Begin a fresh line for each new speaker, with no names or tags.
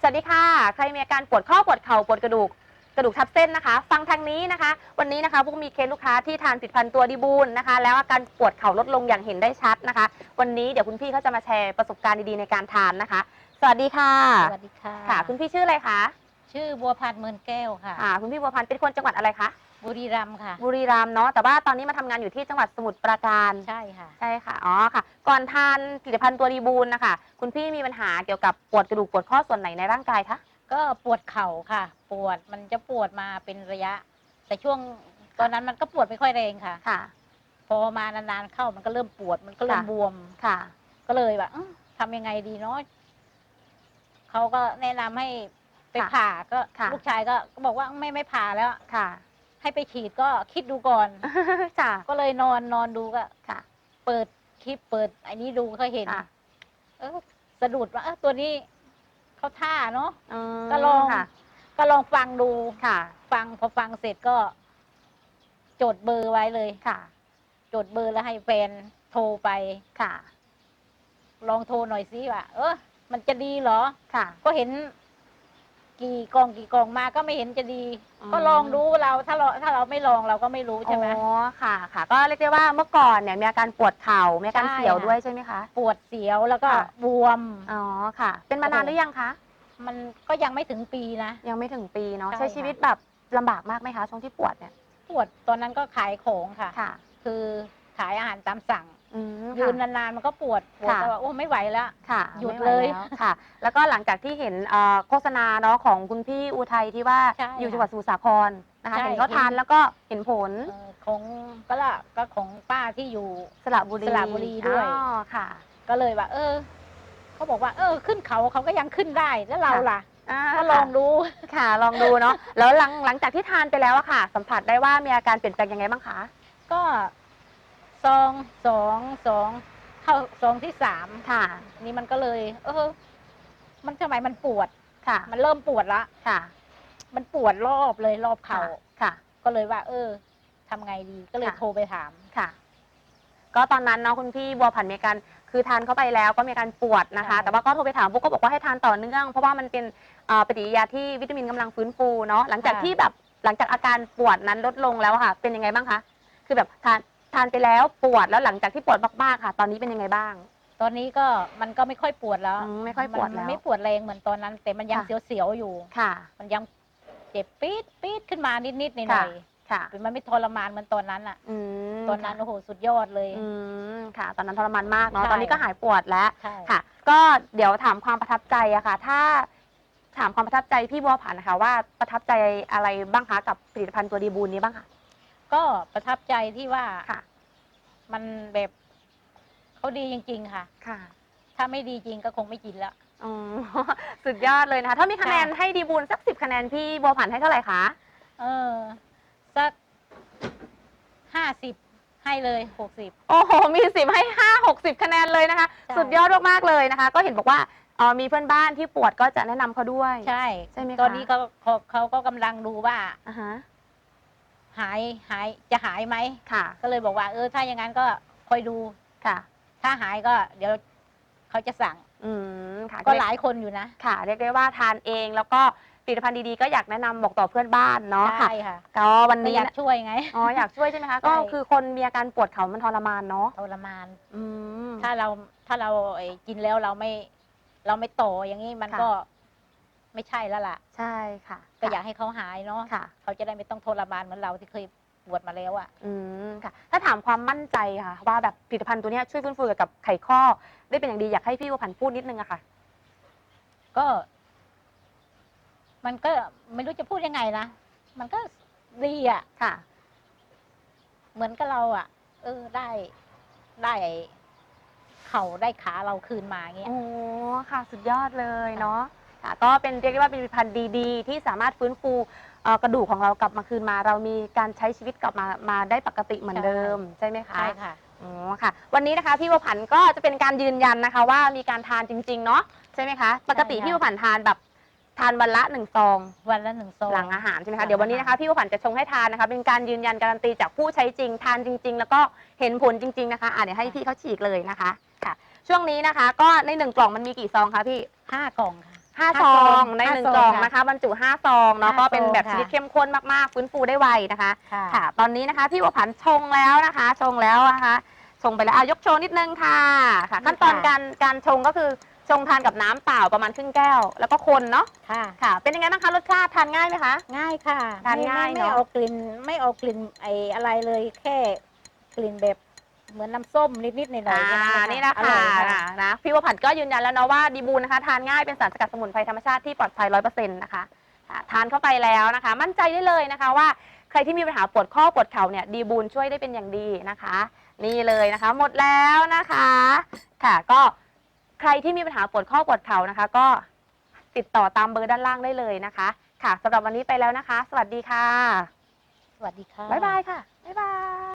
สวัสดีค่ะ ใครมีอาการปวดข้อปวดเข่าปวดกระดูกกระดูกทับเส้นนะคะ ฟังทางนี้นะคะ วันนี้นะคะพวกมีเคสลูกค้าที่ทานผลิดพันตัวดีบูลนะคะ แล้วอาการปวดเข่าลดลงอย่างเห็นได้ชัดนะคะ วันนี้เดี๋ยวคุณพี่เขาจะมาแชร์ประสบการณ์ดีๆในการทานนะคะ สวัสดีค่ะ
สวัสดีค่ะ
ค่ะ คุณพี่ชื่ออะไรคะ
ชื่อบัวพันธ์เมินแก้วค่ะ
ค่ะคุณพี่บัวพันธ์เป็นคนจังหวัดอะไรคะ
บุรีรัมย์ค่ะ
บุรีรัมย์เนาะแต่ว่าตอนนี้มาทำงานอยู่ที่จังหวัดสมุทรปราการ
ใช่ค่ะ
ใช่ค่ะ อ๋อค่ะ ก่อนทานผลิตภัณฑ์ตัวดีบูลนะคะ คุณพี่มีปัญหาเกี่ยวกับปวดกระดูกปวดข้อส่วนไหนในร่างกายคะ
ก็ปวดเข่าค่ะ ปวดมันจะปวดมาเป็นระยะ แต่ช่วงตอนนั้นมันก็ปวดไม่ค่อยแรงค่ะ
ค่ะ
พอมานานๆเข้ามันก็เริ่มปวดมันก็เริ่ม
ค่ะ
บวม
ค่ะ
ก็เลยแบบอื้อทำยังไงดีเนาะเขาก็แนะนำให้ไป
ค่ะ
ผ่าก็
ค่ะ
ลูกชายก็ก็บอกว่าไม่ไม่ผ่าแล้ว
ค่ะ
ให้ไปฉีดก็คิดดูก่อน
ค่ะ
ก็เลยนอนนอนดูก็
ค่ะ
เปิดคลิปเปิดไอ้นี้ดูก็เห็น
ค่ะ
เออสะดุดว่าเออตัวนี้เขาท่าเนาะ
อืม
ก็ลอง
ค่ะ
ก็ลองฟังดู
ค่ะ
ฟังพอฟังเสร็จก็ จดเบอร์ไว้เลย
ค่ะ
จดเบอร์แล้วให้แฟนโทรไป
ค่ะ
ลองโทรหน่อยสิว่า เออมันจะดีเหรอ
ค่ะ
ก็เห็น กี่กล่องกี่กล่องมาก็ไม่เห็นจะดี
อืม
ก็ลองดูเราถ้าเราถ้าเราไม่ลองเราก็ไม่รู้ใช่ไหม
อ๋อค่ะค่ะ ก็เรียกได้ว่าเมื่อก่อนเนี่ยมีอาการปวดเข่ามีอาการ
ใช่
เสียว
ค่ะ
ด้วยใช่ไหมคะ
ปวดเสียวแล้วก็
ค่ะ
บวม
อ๋อค่ะ เป็นมานานหรือยังคะ
มันก็ยังไม่ถึงปีนะ
ยังไม่ถึงปีเนาะ
ใช่
ใช้ชีวิตแบบลำบากมากไหมคะช่วงที่ปวดเนี่ย
ปวดตอนนั้นก็ขายของค่ะ
ค่ะ
คือ ขายอาหารตามสั่ง
อืม
ยืน
ค่ะ
นานๆมันก็ปวดปวด
ค่ะ
ก็ว่าโอ้ไม่ไหวแล้ว
ค่ะ
หยุด
ไม่ไหว
เลย
แวค่ะ แล้วก็หลังจากที่เห็นเอ่อโฆษณาเนาะของคุณพี่อุทัยที่ว่า
ใช่
อยู่
ค่ะ
จังหวัดสมุทรสาครนะคะ
ใช่
เห็นเขา
เห็น
ทานแล้วก็เห็นผล
เอ่อของก็ละก็ของป้าที่อยู่
สระบุรี
สระบุรีด้วย
อ๋อค่ะ
ก็เลยว่า เออเขาบอกว่า เออ ขึ้นเขาเขาก็ยังขึ้นได้แล้วเรา
ค่ะ
ล่ะาก็ลองดู
ค่ะลองดูเนาะแล้วหลังหลังจากที่ทานไปแล้วอะค่ะ สัมผัสได้ว่ามีอาการเปลี่ยนแปลงยังไงบ้างคะ
ก็ ซองสองสองเข้าซองที่สาม
ค่ะ
นี่มันก็เลย เออ มันทำไมมันปวด
ค่ะ
มันเริ่มปวดละ
ค่ะ
มันปวดรอบเลยรอบเข่า
ค่ะ
ก็เลยว่า เออทำไงดีก็เลย
ค่ะ
โทรไปถาม
ค่ะ ก็ตอนนั้นเนาะคุณพี่บัวผันมีอาการคือทานเข้าไปแล้วก็มีอาการปวดนะคะ
ใช่
แต่ว่าก็โทรไปถามปุ๊กก็บอกว่าให้ทานต่อเนื่อง เพราะว่ามันเป็นเอ่อปฏิกิริยาที่วิตามินกำลังฟื้นฟูเนาะหลังจากที่แบบหลังจากอาการปวดนั้นลดลงแล้วอะค่ะ เป็นยังไงบ้างคะคือแบบทาน ทานไปแล้วปวดแล้วหลังจากที่ปวดมากๆค่ะ ตอนนี้เป็นยังไงบ้าง
ตอนนี้ก็มันก็ไม่ค่อยปวดแล้ว
อืมไม่ค่อยปวด
น
แล้ว
ไม่ปวดแรงเหมือนตอนนั้น แต่มันยัง
ค่ะ
เสียวๆอยู่
ค่ะ
มันยังเจ็บปี๊ดปี๊ดขึ้นมานิดๆหน่
ค่ะ
อย
ค่ะ
ๆมันไม่ทรมานเหมือนตอนนั้นอะ
อืม
ตอนนั้นโอ้โหสุดยอดเลย
อืมค่ะ ตอนนั้นทรมานมากเนาะ
ใช่
ตอนนี้ก็หายปวดแล้ว
ใช่
ค่ะ ก็เดี๋ยวถามความประทับใจอะค่ะ ถ้าถามความประทับใจพี่บัวผันนะคะว่าประทับใจอะไรบ้างคะกับผลิตภัณฑ์ตัวดีบูนนี้บ้างคะ
ก็ประทับใจที่ว่า
ค่ะ
มันแบบเขาดีจริง ๆ ค่ะ
ค่ะ
ถ้าไม่ดีจริงก็คงไม่กินแล้ว
อ๋อ สุดยอดเลยนะคะ ถ้ามีคะแนน
ค่ะ
ให้ดีบูนสักสิบคะแนนพี่บัวผันให้เท่าไหร่คะ
เออ สักห้าสิบให้เลยหกสิบ
โอ้โห มีสิบให้ห้าหกสิบคะแนนเลยนะคะ
ใช่
สุดยอดมากๆเลยนะคะ ก็เห็นบอกว่าเอ่อมีเพื่อนบ้านที่ปวดก็จะแนะนำเขาด้วย
ใช่
ใช่ไหมคะ
ตอนนี้เขาเขาเขาก็กำลังดูว่า
อ่าฮะ
หายหายจะหายไหม
ค่ะ
ก็เลยบอกว่า เออ ถ้าอย่างนั้นก็คอยดู
ค่ะ
ถ้าหายก็เดี๋ยวเขาจะสั่ง
อืมค่ะ
ก็หลายคนอยู่นะ
ค่ะ เรียกได้ว่าทานเองแล้วก็ผลิตภัณฑ์ดีๆก็อยากแนะนำบอกต่อเพื่อนบ้านเนาะค่ะ
ใช่ค่ะ
ก็วัน
ก็
นี้
อยาก
นะ
ช่วยไง
อ๋ออยากช่วยใช่ไหมคะ
ใช่
ก็คือคนมีอาการปวดเขามันทรมานเนาะ
ทรมาน
อืม
ถ้าเราถ้าเราไอ้กินแล้วเราไม่เราไม่โตอย่างนี้มัน
ค่ะ
ก็ ไม่ใช่แล้วล่ะ
ใช่ค่ะ
ก็อยากให้เขาหายเนาะ
ค่ะ
เขาจะได้ไม่ต้องทรมานเหมือนเราที่เคยปวดมาแล้วอะ
อืมค่ะ ถ้าถามความมั่นใจค่ะ ว่าแบบผลิตภัณฑ์ตัวเนี้ยช่วยฟื้นฟูเกี่ยวกับไขข้อ ได้เป็นอย่างดีอยากให้พี่วัวผันพูดนิดนึงอะค่ะ
ก็ มันก็ไม่รู้จะพูดยังไงนะมันก็ดีอะ
ค่ะ
เหมือนกับเราอะเออได้ได้เข่าได้ขาเราคืนมาอย่างเงี้ย
โอ้ค่ะ สุดยอดเลยเนาะ ค่ะก็เป็นเรียกได้ว่าเป็นผลิตภัณฑ์ดีๆ ที่สามารถฟื้นฟูเอ่อกระดูกของเรากลับมาคืนมา เรามีการใช้ชีวิตกลับมามาได้ปกติเหมือนเดิมใช่ไหมคะ
ใช่ค่ะ
อ๋อค่ะ วันนี้นะคะพี่บัวผันก็จะเป็นการยืนยันนะคะ ว่ามีการทานจริง ๆ เนาะใช่ไหมคะ ปกติ
ใช่ค่ะ
พี่บัวผันทานแบบทานวันละหนึ่งซอง
วันละหนึ่งซอง
หลังอาหารใช่ไหม
หลั
คะ
ง
เดี๋ยววันนี้นะคะ
อาหาร
พี่บัวผันจะชงให้ทานนะคะ เป็นการยืนยันการันตีจากผู้ใช้จริง ทานจริง ๆ แล้วก็เห็นผลจริง ๆ นะคะอะเดี๋ยวให้พี่เขาฉีกเลยนะคะค่ะ ช่วงนี้นะคะ ก็ในหนึ่งกล่องมันมีกี่ซองคะพี่
ห้ากล่องค่ะ
ห้า
ห้า
ซอ
ซองง
ใน
ห้า
หนึ่ง
ซอง
กล่อง
ค่ะ
นะคะบรรจุห้าซองเนาะ
ห้า
ก็เป็นแบบ
ซอง
ช
ค่ะ
นิดเข้มข้นมากๆ ฟื้นฟูได้ไวนะคะ
ค่ะ
ค่ะ ตอนนี้นะคะพี่บัวผันชงแล้วนะคะ ชงแล้วนะคะชงไปแล้วอายกโชว์นิดนึงค่ะค่ะ
นี่
ขั้นตอน
ค่ะ
การการชงก็คือชงทานกับน้ำเปล่าประมาณครึ่งแก้ว แล้วก็คนเนาะ
ค่ะ
ค่ะ เป็นยังไงบ้างคะรสชาติทานง่ายไหมคะ
ง่ายค่ะ
ทานง่าย
ไม่
เนอะ
ไม่เอากลิ่นไม่เอากลิ่นไออะไรเลยแค่กลิ่นแบบ เหมือนน้ำส้มนิดๆหน่อยๆ
อ่า
แค่
นี่นะ
อ
คะ
ร่อย
นะนะพี่บัวผันก็ยืนยันแล้วเนาะว่าดีบูนนะคะทานง่ายเป็นสารสกัดสมุนไพรธรรมชาติที่ปลอดภัยร้อยเปอร์เซ็นต์นะคะอ่าทานเข้าไปแล้วนะคะ มั่นใจได้เลยนะคะว่าใครที่มีปัญหาปวดข้อปวดเข่าเนี่ยดีบูนช่วยได้เป็นอย่างดีนะคะ นี่เลยนะคะ หมดแล้วนะคะ ค่ะก็ใครที่มีปัญหาปวดข้อปวดเข่านะคะ ก็ติดต่อตามเบอร์ด้านล่างได้เลยนะคะ ค่ะสำหรับวันนี้ไปแล้วนะคะ สวัสดีค่ะ
สวัสดีค่ะ
บ๊ายบายค่ะบ๊ายบาย